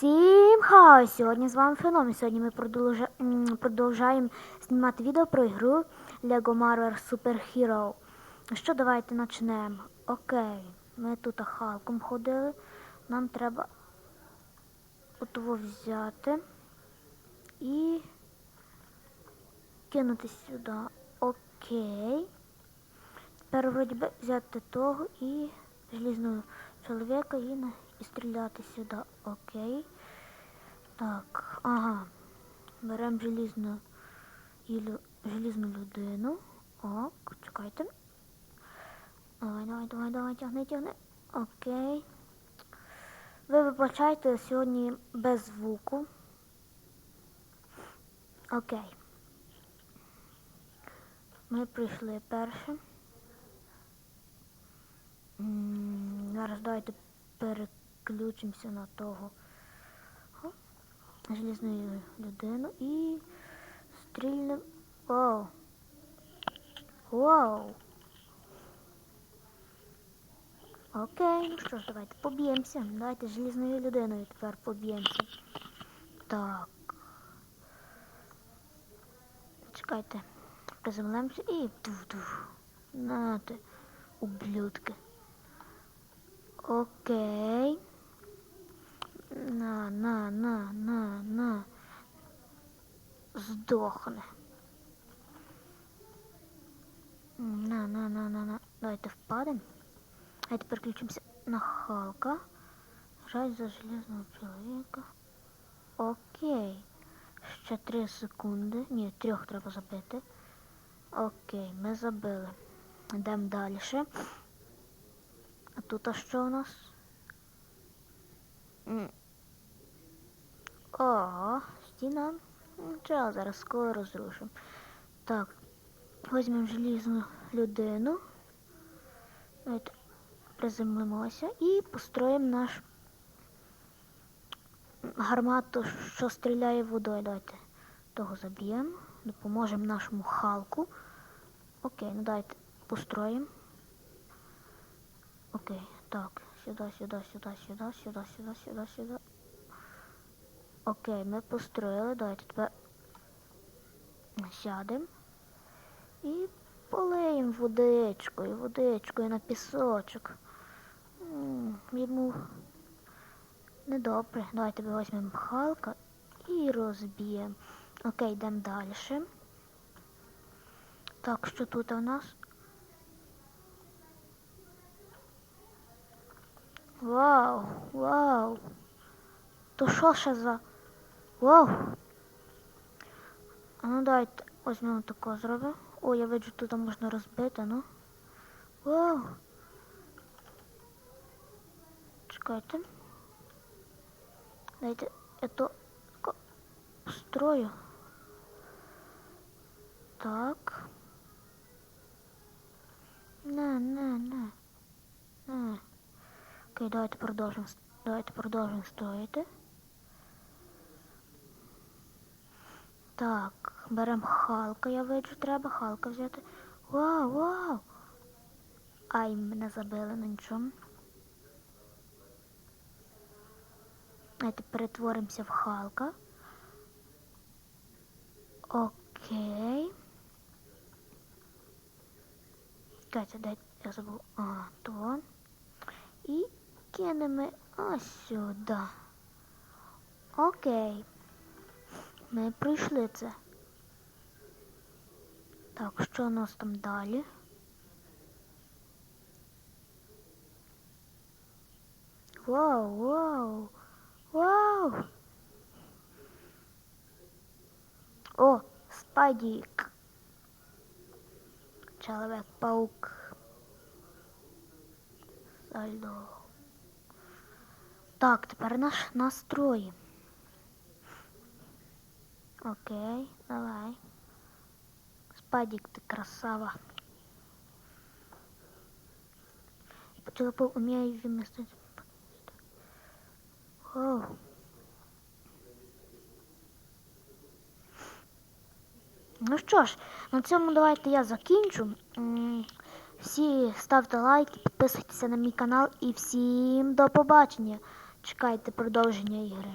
Всім хай! Сьогодні з вами Феном. Сьогодні ми продовжа... продовжаємо знімати відео про ігру Lego Marvel Super Hero. Ну Що, давайте почнемо. Окей, ми тут халком ходили. Нам треба отого взяти і кинути сюди. Окей. Тепер вроді би взяти того і желізного чоловіка і, і стріляти сюди. Окей. Так, ага. Беремо желізну, і желізну людину. Ок, чекайте. Давай, давай, давай, давай, тягни, тягни. Окей. Ви вибачайте сьогодні без звуку. Окей. Ми прийшли перше. Зараз давайте переключимося на того желізну людину і стрільнемо. Вау. Вау. Окей, ну що ж, давайте поб'ємося. Давайте желізною людиною тепер поб'ємося. Так. Чекайте. Приземлемося і туф-туф. Нате, ублюдки. Окей. На, на, на, на, на. Здохне. На, на, на, на, на. Давайте впадемо. Давайте переключимося на Халка. Жаль за железного чоловіка. Окей. Ще три секунди. Ні, трьох треба забити. Окей, ми забили. Йдемо далі. А тут а що у нас? О, стіна. Нічого, зараз скоро розрушимо. Так, візьмемо желізну людину. Приземлимося і построїмо наш гармату, що стріляє водою. Давайте того заб'ємо. Допоможемо нашому Халку. Окей, ну давайте построїмо. Окей, так, сюди, сюди, сюди, сюди, сюди, сюди, сюди, сюди. Окей, ми построїли. Давайте тепер сядемо і полиємо водичкою, водичкою на пісочок. Йому недобре. Давайте візьмемо Халка і розб'ємо. Окей, йдемо далі. Так, що тут у нас? Вау, вау. То що ще за? Вау. А ну дайте візьмемо тако зробимо. О, я бачу, тут можна розбити, ну. Вау. Чекайте. Дайте я то тако строю. Так. На, на, на. На. Окей, давайте продовжимо. Давайте продовжимо строїти. Так, беремо Халка, я бачу, треба Халка взяти. Вау, вау! Ай, мене забили на нічому. Давайте перетворимося в Халка. Окей. Катя, дай я забув. А, то. Кинемо ось сюди. Окей. Ми пройшли це. Так, що у нас там далі? Вау, вау, вау. О, спайдік. Чоловік-паук. Сальдо. Так, тепер наш настрой. Окей, давай. Спадик, ты красава. Почелопов умею вместить. Оу. Ну що ж, на цьому давайте я закінчу. Всі ставте лайки, підписуйтеся на мій канал і всім до побачення. Чекайте продовження ігри.